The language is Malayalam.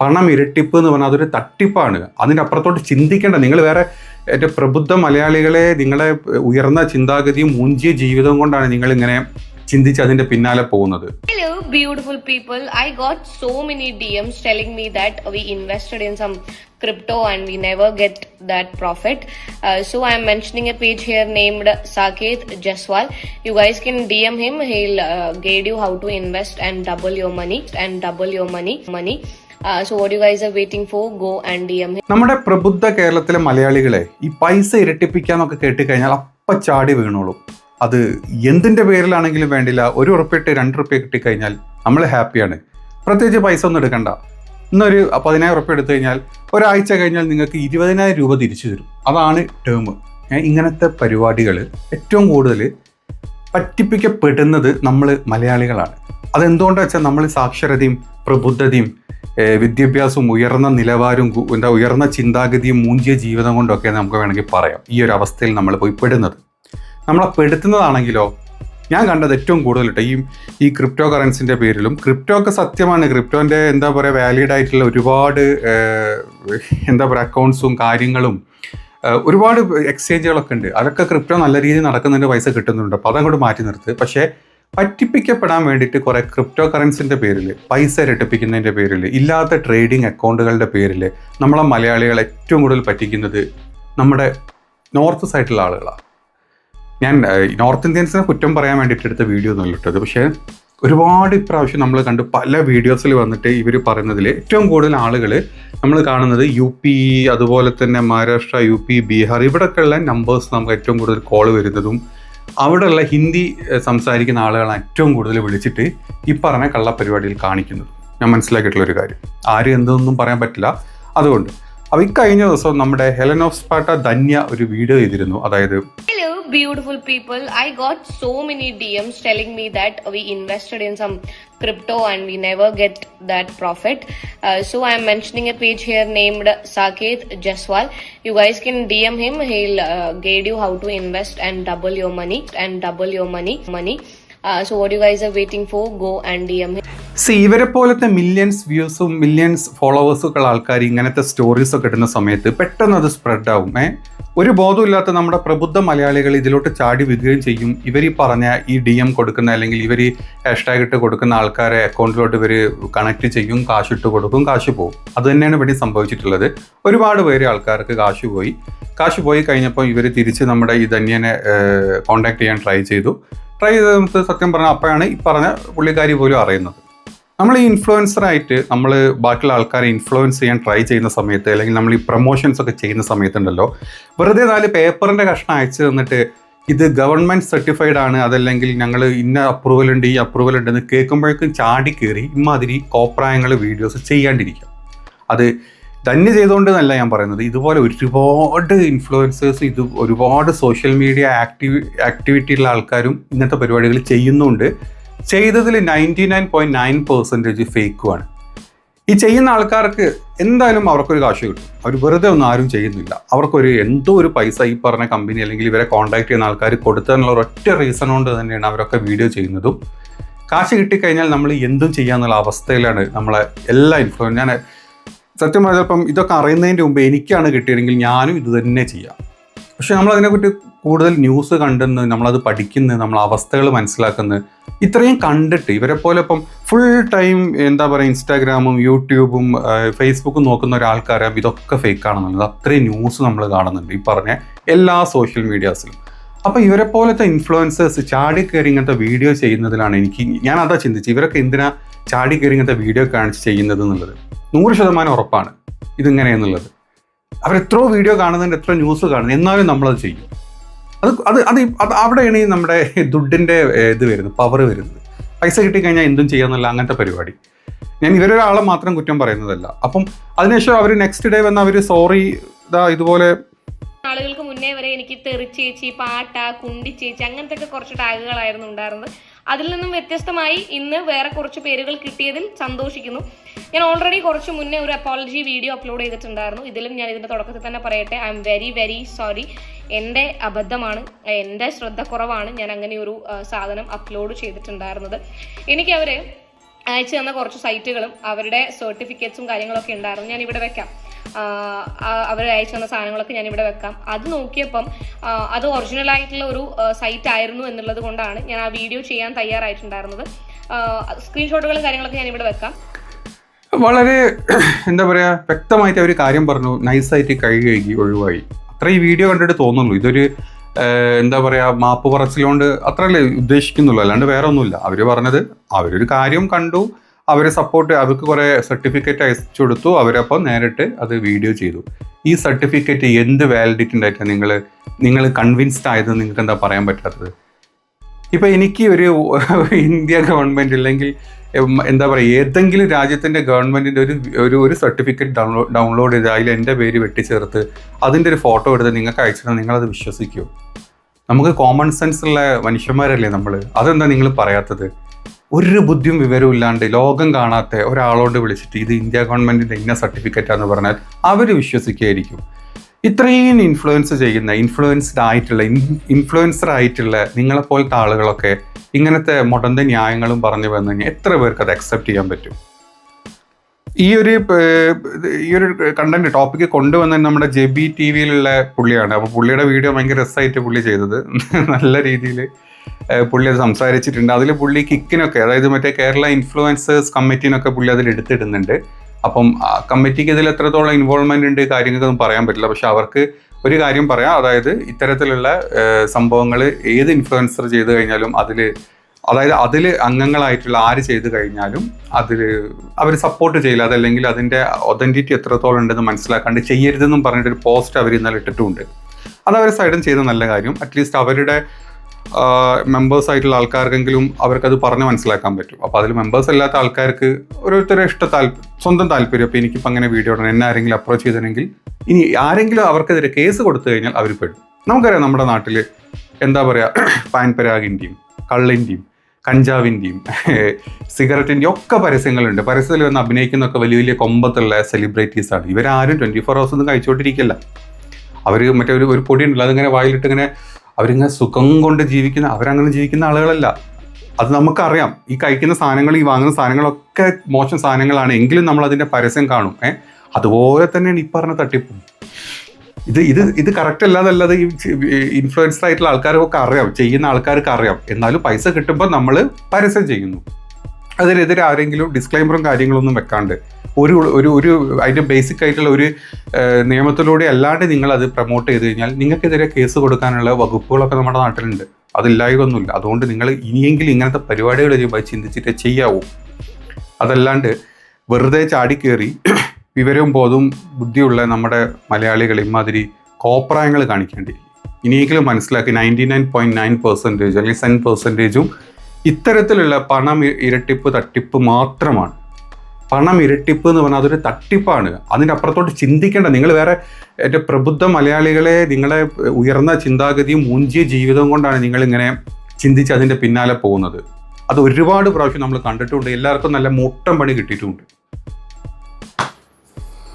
പണം ഇരട്ടിപ്പ് എന്ന് പറഞ്ഞാൽ അതൊരു തട്ടിപ്പാണ് അതിന്റെ അപ്പുറത്തോട്ട് ചിന്തിക്കേണ്ട നിങ്ങൾ വേറെ ഏറ്റവും പ്രബുദ്ധ മലയാളികളെ നിങ്ങളെ ഉയർന്ന ചിന്താഗതിയും മൂഞ്ചിയ ജീവിതവും കൊണ്ടാണ് നിങ്ങൾ ഇങ്ങനെ ചിന്തിച്ച് അതിന്റെ പിന്നാലെ പോകുന്നത് Hello, beautiful people. I got so many DMs telling me that we invested in some crypto and we never get that profit. Uh, so am mentioning a page here named Saket Jaswal. You guys can DM him. He'll uh, guide you how to invest and double your money and double your money money. For? Go and DM നമ്മുടെ പ്രബുദ്ധ കേരളത്തിലെ മലയാളികളെ ഈ പൈസ ഇരട്ടിപ്പിക്കാന്നൊക്കെ കേട്ട് കഴിഞ്ഞാൽ അപ്പ ചാടി വീണോളൂ. അത് എന്തിന്റെ പേരിലാണെങ്കിലും വേണ്ടില്ല. ഒരു ഉറുപ്പിട്ട് രണ്ട് ഉറുപ്പ്യ കിട്ടിക്കഴിഞ്ഞാൽ നമ്മൾ ഹാപ്പിയാണ്. പ്രത്യേകിച്ച് പൈസ ഒന്നും എടുക്കണ്ട. ഇന്നൊരു പതിനായിരം ഉറുപ്പ്യ എടുത്തു കഴിഞ്ഞാൽ ഒരാഴ്ച കഴിഞ്ഞാൽ നിങ്ങൾക്ക് ഇരുപതിനായിരം രൂപ തിരിച്ചു തരും. അതാണ് ടേം ഇങ്ങനത്തെ പരിപാടികൾ ഏറ്റവും കൂടുതൽ പറ്റിപ്പിക്കപ്പെടുന്നത് നമ്മൾ മലയാളികളാണ്. അതെന്തുകൊണ്ടാണ് വെച്ചാൽ നമ്മൾ സാക്ഷരതയും പ്രബുദ്ധതയും വിദ്യാഭ്യാസവും ഉയർന്ന നിലവാരവും എന്താ ഉയർന്ന ചിന്താഗതിയും മൂഞ്ചിയ ജീവിതം കൊണ്ടൊക്കെ നമുക്ക് വേണമെങ്കിൽ പറയാം. ഈ ഒരു അവസ്ഥയിൽ നമ്മൾ പോയി പെടുന്നത്. നമ്മളെ പെടുത്തുന്നതാണെങ്കിലോ ഞാൻ കണ്ടത് ഏറ്റവും കൂടുതൽ കേട്ടോ ഈ ഈ ക്രിപ്റ്റോ കറൻസിന്റെ പേരിലും ക്രിപ്റ്റോ ഒക്കെ സത്യമാണ്. ക്രിപ്റ്റോന്റെ എന്താ പറയുക വാലിഡ് ആയിട്ടുള്ള ഒരുപാട് എന്താ പറയുക അക്കൗണ്ട്സും കാര്യങ്ങളും ഒരുപാട് എക്സ്ചേഞ്ചുകളൊക്കെ ഉണ്ട്. അതൊക്കെ ക്രിപ്റ്റോ നല്ല രീതിയിൽ നടക്കുന്നുണ്ട് പൈസ കിട്ടുന്നുണ്ട്. അപ്പോൾ അതങ്ങോട്ട് മാറ്റി നിർത്ത്. പക്ഷേ പറ്റിപ്പിക്കപ്പെടാൻ വേണ്ടിയിട്ട് കുറേ ക്രിപ്റ്റോ കറൻസിന്റെ പേരിൽ പൈസ ഇരട്ടിപ്പിക്കുന്നതിന്റെ പേരിൽ ഇല്ലാത്ത ട്രേഡിംഗ് അക്കൗണ്ടുകളുടെ പേരിൽ നമ്മളെ മലയാളികൾ ഏറ്റവും കൂടുതൽ പറ്റിക്കുന്നത് നമ്മുടെ നോർത്ത് സൈഡിലുള്ള ആളുകളാണ് ഞാൻ നോർത്ത് ഇന്ത്യൻസിനെ കുറ്റം പറയാൻ വേണ്ടിയിട്ട് എടുത്ത വീഡിയോ ഒന്നും ഇട്ടത് പക്ഷേ ഒരുപാട് ഇപ്രാവശ്യം നമ്മൾ കണ്ട് പല വീഡിയോസിൽ വന്നിട്ട് ഇവർ പറയുന്നതിൽ ഏറ്റവും കൂടുതൽ ആളുകൾ നമ്മൾ കാണുന്നത് യു പി അതുപോലെ തന്നെ മഹാരാഷ്ട്ര യു പി ബീഹാർ ഇവിടെയൊക്കെയുള്ള നമ്പേഴ്സ് നമുക്ക് ഏറ്റവും കൂടുതൽ കോൾ വരുന്നതും അവിടെയുള്ള ഹിന്ദി സംസാരിക്കുന്ന ആളുകളാണ് ഏറ്റവും കൂടുതൽ വിളിച്ചിട്ട് ഈ പറഞ്ഞ കള്ളപ്പരിപാടിയിൽ കാണിക്കുന്നത്. ഞാൻ മനസ്സിലാക്കിയിട്ടുള്ള ഒരു കാര്യം. ആരും എന്തൊന്നും പറയാൻ പറ്റില്ല. അതുകൊണ്ട് അപ്പോൾ ഇക്കഴിഞ്ഞ ദിവസം നമ്മുടെ ഹെലൻ ഓഫ് സ്പാട്ട ധന്യ ഒരു വീഡിയോ ചെയ്തിരുന്നു. അതായത് beautiful people. I got so many DMs telling me that we invested in some crypto and we never get that profit. Uh, so I'm mentioning a page here named Saket Jaswal. You guys can DM him. He'll uh, guide you how to invest and double your money and double your money money. Uh, so what you guys are waiting for? Go and DM him. See ഇവരെ പോലത്തെ മില്യൺസ് വ്യൂസും മില്യൺസ് ഫോളോവേഴ്സും ഉള്ള ആൾക്കാർ ഇങ്ങനത്തെ സ്റ്റോറീസ് ഒക്കെ ഇടുന്ന സമയത്ത് പെട്ടെന്ന് അത് സ്പ്രെഡ് ആവും ഏ? ഒരു ബോധമില്ലാത്ത നമ്മുടെ പ്രബുദ്ധ മലയാളികൾ ഇതിലോട്ട് ചാടി വീഴുകയും ചെയ്യും. ഇവർ ഈ പറഞ്ഞ ഈ ഡി എം കൊടുക്കുന്ന അല്ലെങ്കിൽ ഇവർ ഈ ഹാഷ്ടാഗ് ഇട്ട് കൊടുക്കുന്ന ആൾക്കാരെ അക്കൗണ്ടിലോട്ട് ഇവർ കണക്ട് ചെയ്യും കാശ് ഇട്ട് കൊടുക്കും കാശ് പോകും അത് തന്നെയാണ് ഇവിടെ സംഭവിച്ചിട്ടുള്ളത്. ഒരുപാട് പേര് ആൾക്കാർക്ക് കാശ് പോയി. കാശ് പോയി കഴിഞ്ഞപ്പോൾ ഇവർ തിരിച്ച് നമ്മുടെ ഈ ധന്യനെ കോണ്ടാക്ട് ചെയ്യാൻ ട്രൈ ചെയ്തു. ട്രൈ ചെയ്ത് സത്യം പറഞ്ഞാൽ അപ്പോഴാണ് ഈ പറഞ്ഞ പുള്ളിക്കാരി പോലും അറിയുന്നത്. നമ്മൾ ഈ ഇൻഫ്ലുവൻസറായിട്ട് നമ്മൾ ബാക്കിയുള്ള ആൾക്കാരെ ഇൻഫ്ലുവൻസ് ചെയ്യാൻ ട്രൈ ചെയ്യുന്ന സമയത്ത് അല്ലെങ്കിൽ നമ്മൾ ഈ പ്രൊമോഷൻസ് ഒക്കെ ചെയ്യുന്ന സമയത്തുണ്ടല്ലോ വെറുതെ നാല് പേപ്പറിന്റെ കഷ്ണം അയച്ചു തന്നിട്ട് ഇത് ഗവൺമെന്റ് സർട്ടിഫൈഡ് ആണ് അതല്ലെങ്കിൽ ഞങ്ങൾ ഇന്ന അപ്രൂവൽ ഉണ്ട് ഈ അപ്രൂവൽ ഉണ്ടെന്ന് കേൾക്കുമ്പോഴേക്കും ചാടി കയറി ഇമാതിരി കോപ്രായങ്ങൾ വീഡിയോസ് ചെയ്യാണ്ടിരിക്കുക. അത് തന്നെ ചെയ്തുകൊണ്ട് എന്നല്ല ഞാൻ പറയുന്നത്. ഇതുപോലെ ഒരുപാട് ഇൻഫ്ലുവൻസേഴ്സ് ഇത് ഒരുപാട് സോഷ്യൽ മീഡിയ ആക്ടിവി ആക്ടിവിറ്റിയുള്ള ആൾക്കാരും ഇന്നത്തെ പരിപാടികൾ ചെയ്യുന്നുണ്ട്. ചെയ്തതിൽ ninety nine point nine percentage ഫേക്കുമാണ് ഈ ചെയ്യുന്ന ആൾക്കാർക്ക് എന്തായാലും അവർക്കൊരു കാശ് കിട്ടും. അവർ വെറുതെ ഒന്നും ആരും ചെയ്യുന്നില്ല. അവർക്കൊരു എന്തോ ഒരു പൈസ ഈ പറഞ്ഞ കമ്പനി അല്ലെങ്കിൽ ഇവരെ കോൺടാക്ട് ചെയ്യുന്ന ആൾക്കാർ കൊടുത്തതിനുള്ള ഒറ്റ റീസൺ കൊണ്ട് തന്നെയാണ് അവരൊക്കെ വീഡിയോ ചെയ്യുന്നതും. കാശ് കിട്ടിക്കഴിഞ്ഞാൽ നമ്മൾ എന്തും ചെയ്യാന്നുള്ള അവസ്ഥയിലാണ് നമ്മളെ എല്ലാ ഇൻഫ്ലുവൻ ഞാൻ സത്യം പറഞ്ഞപ്പം ഇതൊക്കെ അറിയുന്നതിന്റെ മുമ്പ് എനിക്കാണ് കിട്ടിയതെങ്കിൽ ഞാനും ഇത് തന്നെ ചെയ്യാം. പക്ഷെ അതിനെപ്പറ്റി കൂടുതൽ ന്യൂസ് കണ്ടെന്ന് നമ്മളത് പഠിക്കുന്നത് നമ്മൾ അവസ്ഥകൾ മനസ്സിലാക്കുന്നത് ഇത്രയും കണ്ടിട്ട് ഇവരെ പോലെ ഇപ്പം ഫുൾ ടൈം എന്താ പറയുക ഇൻസ്റ്റാഗ്രാമും യൂട്യൂബും ഫേസ്ബുക്കും നോക്കുന്ന ഒരാൾക്കാരാകും ഇതൊക്കെ ഫേക്ക് ആണെന്നുള്ളത് അത്രയും ന്യൂസ് നമ്മൾ കാണുന്നുണ്ട് ഈ പറഞ്ഞ എല്ലാ സോഷ്യൽ മീഡിയാസിലും അപ്പോൾ ഇവരെ പോലത്തെ ഇൻഫ്ലുവൻസേഴ്സ് ചാടി കയറി ഇങ്ങനത്തെ വീഡിയോ ചെയ്യുന്നതിലാണ് എനിക്ക് ഞാൻ അതാ ചിന്തിച്ചത്. ഇവരൊക്കെ എന്തിനാ ചാടി കയറി ഇങ്ങനത്തെ വീഡിയോ കാണിച്ച് ചെയ്യുന്നത് എന്നുള്ളത്? നൂറ് ശതമാനം ഉറപ്പാണ് ഇതിങ്ങനെയെന്നുള്ളത് അവർ എത്രയോ വീഡിയോ കാണുന്നുണ്ട് എത്ര ന്യൂസ് കാണുന്നു എന്നാലും നമ്മളത് ചെയ്യും. അത് അത് അത് അത് അവിടെയാണ് ഈ നമ്മുടെ ദുഡിന്റെ ഇത് വരുന്നത് പവർ വരുന്നത്. പൈസ കിട്ടിക്കഴിഞ്ഞാൽ എന്തും ചെയ്യാമെന്നല്ല അങ്ങനത്തെ പരിപാടി. ഞാൻ ഇവരൊരാളെ മാത്രം കുറ്റം പറയുന്നതല്ല. അപ്പം അതിനുശേഷം അവർ നെക്സ്റ്റ് ഡേ വന്ന് അവർ സോറി ഇതാ ഇതുപോലെ ആളുകൾക്ക് മുന്നേ വരെ എനിക്ക് തെറിച്ചേച്ചി പാട്ട കുണ്ടിച്ചേച്ചി അങ്ങനത്തെ ഒക്കെ കുറച്ച് ടാഗുകളായിരുന്നു ഉണ്ടായിരുന്നത്. അതിൽ നിന്നും വ്യത്യസ്തമായി ഇന്ന് വേറെ കുറച്ച് പേരുകൾ കിട്ടിയതിൽ സന്തോഷിക്കുന്നു. ഞാൻ ഓൾറെഡി കുറച്ച് മുന്നേ ഒരു അപ്പോളജി വീഡിയോ അപ്ലോഡ് ചെയ്തിട്ടുണ്ടായിരുന്നു. ഇതിലും ഞാൻ ഇതിന്റെ തുടക്കത്തിൽ തന്നെ പറയട്ടെ I'm very very sorry എന്റെ അബദ്ധമാണ് എന്റെ ശ്രദ്ധക്കുറവാണ് ഞാൻ അങ്ങനെ ഒരു സാധനം അപ്ലോഡ് ചെയ്തിട്ടുണ്ടായിരുന്നത്. എനിക്ക് അവർ അയച്ചു തന്ന കുറച്ച് സൈറ്റുകളും അവരുടെ സർട്ടിഫിക്കറ്റ്സും കാര്യങ്ങളൊക്കെ ഉണ്ടായിരുന്നു. ഞാൻ ഇവിടെ വെക്കാം. അവർ അയച്ചു തന്ന സാധനങ്ങളൊക്കെ ഞാൻ ഇവിടെ വെക്കാം. അത് നോക്കിയപ്പം അത് ഒറിജിനൽ ആയിട്ടുള്ള ഒരു സൈറ്റ് ആയിരുന്നു എന്നുള്ളത് കൊണ്ടാണ് ഞാൻ ആ വീഡിയോ ചെയ്യാൻ തയ്യാറായിട്ടുണ്ടായിരുന്നത്. സ്ക്രീൻഷോട്ടുകളും കാര്യങ്ങളൊക്കെ ഞാൻ ഇവിടെ വെക്കാം. വളരെ എന്താ പറയാ വ്യക്തമായിട്ട് അവർ കാര്യം പറഞ്ഞു. നൈസായിട്ട് കൈ കഴുകി ഒഴിവായി. അത്ര ഈ വീഡിയോ കണ്ടിട്ട് തോന്നുള്ളൂ ഇതൊരു എന്താ പറയാ മാപ്പ് പറച്ചിലുകൊണ്ട് അത്രയല്ലേ ഉദ്ദേശിക്കുന്നുള്ളൂ. അല്ലാണ്ട് വേറെ ഒന്നുമില്ല അവർ പറഞ്ഞത് അവരൊരു കാര്യം കണ്ടു. അവരെ സപ്പോർട്ട് അവർക്ക് കുറേ സർട്ടിഫിക്കറ്റ് അയച്ചു കൊടുത്തു. അവരപ്പം നേരിട്ട് അത് വീഡിയോ ചെയ്തു. ഈ സർട്ടിഫിക്കറ്റ് എന്ത് വാലിഡിറ്റി ഉണ്ടായിട്ടാണ് നിങ്ങൾ നിങ്ങൾ കൺവിൻസ്ഡ് ആയത് നിങ്ങൾക്ക് എന്താ പറയാൻ പറ്റാത്തത്? ഇപ്പം എനിക്ക് ഒരു ഇന്ത്യ ഗവൺമെന്റ് അല്ലെങ്കിൽ എന്താ പറയുക ഏതെങ്കിലും രാജ്യത്തിന്റെ ഗവൺമെന്റിന്റെ ഒരു ഒരു ഒരു സർട്ടിഫിക്കറ്റ് ഡൗൺലോഡ് ഡൗൺലോഡ് ചെയ്ത് അതിൽ എന്റെ പേര് വെട്ടിച്ചേർത്ത് അതിന്റെ ഒരു ഫോട്ടോ എടുത്ത് നിങ്ങൾക്ക് അയച്ചിട്ട് നിങ്ങളത് വിശ്വസിക്കുമോ നമുക്ക് കോമൺ സെൻസ് ഉള്ള മനുഷ്യന്മാരല്ലേ നമ്മൾ അതെന്താ നിങ്ങൾ പറയാത്തത്? ഒരു ബുദ്ധിയും വിവരവും ഇല്ലാണ്ട് ലോകം കാണാത്ത ഒരാളോട് വിളിച്ചിട്ട് ഇത് ഇന്ത്യ ഗവൺമെന്റിന്റെ ഇന്ന സർട്ടിഫിക്കറ്റാന്ന് പറഞ്ഞാൽ അവർ വിശ്വസിക്കുകയായിരിക്കും. ഇത്രയും ഇൻഫ്ലുവൻസ് ചെയ്യുന്ന ഇൻഫ്ലുവൻസ്ഡ് ആയിട്ടുള്ള ഇൻഫ്ലുവൻസർ ആയിട്ടുള്ള നിങ്ങളെപ്പോലത്തെ ആളുകളൊക്കെ ഇങ്ങനത്തെ മുടന്ത ന്യായങ്ങളും പറഞ്ഞു വന്നു കഴിഞ്ഞാൽ എത്ര പേർക്ക് അത് അക്സെപ്റ്റ് ചെയ്യാൻ പറ്റും? ഈ ഒരു ഈ ഒരു കണ്ടന്റ് ടോപ്പിക്ക് കൊണ്ടുവന്ന നമ്മുടെ ജെബി ടി വിയിലുള്ള പുള്ളിയാണ്. അപ്പോൾ പുള്ളിയുടെ വീഡിയോ ഭയങ്കര രസമായിട്ട് പുള്ളി ചെയ്തത്. നല്ല രീതിയിൽ പുള്ളി അത് സംസാരിച്ചിട്ടുണ്ട്. അതിൽ പുള്ളി കിക്കിനൊക്കെ അതായത് മറ്റേ കേരള ഇൻഫ്ലുവൻസേഴ്സ് കമ്മിറ്റിനൊക്കെ പുള്ളി അതിൽ എടുത്തിടുന്നുണ്ട്. അപ്പം കമ്മിറ്റിക്ക് ഇതിൽ എത്രത്തോളം ഇൻവോൾവ്മെന്റ് ഉണ്ട് കാര്യങ്ങൾക്കൊന്നും പറയാൻ പറ്റില്ല. പക്ഷെ അവർക്ക് ഒരു കാര്യം പറയാം. അതായത് ഇത്തരത്തിലുള്ള സംഭവങ്ങൾ ഏത് ഇൻഫ്ലുവൻസർ ചെയ്തു കഴിഞ്ഞാലും അതിൽ അതായത് അതിൽ അംഗങ്ങളായിട്ടുള്ള ആര് ചെയ്തു കഴിഞ്ഞാലും അതിൽ അവർ സപ്പോർട്ട് ചെയ്യില്ല. അതല്ലെങ്കിൽ അതിന്റെ ഒതന്റിറ്റി എത്രത്തോളം ഉണ്ടെന്ന് മനസ്സിലാക്കാണ്ട് ചെയ്യരുതെന്നും പറഞ്ഞിട്ടൊരു പോസ്റ്റ് അവർ ഇന്നലെ ഇട്ടിട്ടുമുണ്ട്. അത് അവർ സൈഡും ചെയ്ത നല്ല കാര്യം. അറ്റ്ലീസ്റ്റ് അവരുടെ മെമ്പേഴ്സ് ആയിട്ടുള്ള ആൾക്കാർക്കെങ്കിലും അവർക്കത് പറഞ്ഞ് മനസ്സിലാക്കാൻ പറ്റും. അപ്പോൾ അതിൽ മെമ്പേഴ്സ് അല്ലാത്ത ആൾക്കാർക്ക് ഓരോരുത്തരുടെ ഇഷ്ട താല്പര്യം സ്വന്തം താല്പര്യം. അപ്പോൾ എനിക്കിപ്പോൾ അങ്ങനെ വീഡിയോ ഇടണം എന്നെ ആരെങ്കിലും അപ്രോച്ച് ചെയ്തിട്ടുണ്ടെങ്കിൽ ഇനി ആരെങ്കിലും അവർക്കെതിരെ കേസ് കൊടുത്തു കഴിഞ്ഞാൽ അവർ പെടും. നമുക്കറിയാം നമ്മുടെ നാട്ടിൽ എന്താ പറയുക പാൻപരാഗിന്റെയും കള്ളിന്റെയും കഞ്ചാവിന്റെയും സിഗരറ്റിന്റെയും ഒക്കെ പരസ്യങ്ങളുണ്ട്. പരസ്യത്തിൽ വന്ന് അഭിനയിക്കുന്നൊക്കെ വലിയ വലിയ കൊമ്പത്തുള്ള സെലിബ്രിറ്റീസാണ് ഇവരാരും ട്വന്റി ഫോർ ഹവേഴ്സ് ഒന്നും കഴിച്ചുകൊണ്ടിരിക്കില്ല അവർ മറ്റേ ഒരു ഒരു പൊടി ഉണ്ടല്ലോ അതിങ്ങനെ വായിലിട്ട് ഇങ്ങനെ അവരിങ്ങനെ സുഖം കൊണ്ട് ജീവിക്കുന്ന അവരങ്ങനെ ജീവിക്കുന്ന ആളുകളല്ല. അത് നമുക്കറിയാം. ഈ കഴിക്കുന്ന സാധനങ്ങൾ ഈ വാങ്ങുന്ന സാധനങ്ങളൊക്കെ മോശം സാധനങ്ങളാണ്. എങ്കിലും നമ്മൾ അതിന്റെ പരസ്യം കാണും. ഏഹ് അതുപോലെ തന്നെയാണ് ഈ പറഞ്ഞ തട്ടിപ്പും. ഇത് ഇത് ഇത് കറക്റ്റ് അല്ലാതല്ലാതെ ഈ ഇൻഫ്ലുവൻസ്ഡ് ആയിട്ടുള്ള ആൾക്കാർക്കൊക്കെ അറിയാം. ചെയ്യുന്ന ആൾക്കാർക്ക് അറിയാം. എന്നാലും പൈസ കിട്ടുമ്പോൾ നമ്മൾ പരസ്യം ചെയ്യുന്നു. അതിനെതിരെ ആരെങ്കിലും ഡിസ്ക്ലൈമറും കാര്യങ്ങളൊന്നും വെക്കാണ്ട്. ഒരു ഒരു ഒരു അതിന്റെ ബേസിക് ആയിട്ടുള്ള ഒരു നിയമത്തിലൂടെ അല്ലാണ്ട് നിങ്ങൾ അത് പ്രൊമോട്ട് ചെയ്ത് കഴിഞ്ഞാൽ നിങ്ങൾക്കെതിരെ കേസ് കൊടുക്കാനുള്ള വകുപ്പുകളൊക്കെ നമ്മുടെ നാട്ടിലുണ്ട്. അതില്ലായതൊന്നുമില്ല അതുകൊണ്ട് നിങ്ങൾ ഇനിയെങ്കിലും ഇങ്ങനത്തെ പരിപാടികൾ ചെയ്യുമ്പോൾ ചിന്തിച്ചിട്ട് ചെയ്യാവൂ. അതല്ലാണ്ട് വെറുതെ ചാടിക്കേറി വിവരവും ബോധവും ബുദ്ധിയുള്ള നമ്മുടെ മലയാളികൾ ഇമാതിരി കോപ്രായങ്ങൾ കാണിക്കേണ്ടി ഇനിയെങ്കിലും മനസ്സിലാക്കി ninety nine point nine percentage അല്ലെങ്കിൽ സെൻ പെർസെന്റേജും ഇത്തരത്തിലുള്ള പണം ഇരട്ടിപ്പ് തട്ടിപ്പ് മാത്രമാണ്. പണം ഇരട്ടിപ്പ് എന്ന് പറഞ്ഞാൽ അതൊരു തട്ടിപ്പാണ്. അതിന്റെ അപ്പുറത്തോട്ട് ചിന്തിക്കേണ്ട. നിങ്ങൾ വേറെ എന്റെ പ്രബുദ്ധ മലയാളികളെ നിങ്ങളെ ഉയർന്ന ചിന്താഗതിയും മൂഞ്ചിയ ജീവിതവും കൊണ്ടാണ് നിങ്ങളിങ്ങനെ ചിന്തിച്ച് അതിന്റെ പിന്നാലെ പോകുന്നത്. അത് ഒരുപാട് പ്രാവശ്യം നമ്മൾ കണ്ടിട്ടുണ്ട്. എല്ലാവർക്കും നല്ല മുട്ടം പണി കിട്ടിയിട്ടുമുണ്ട്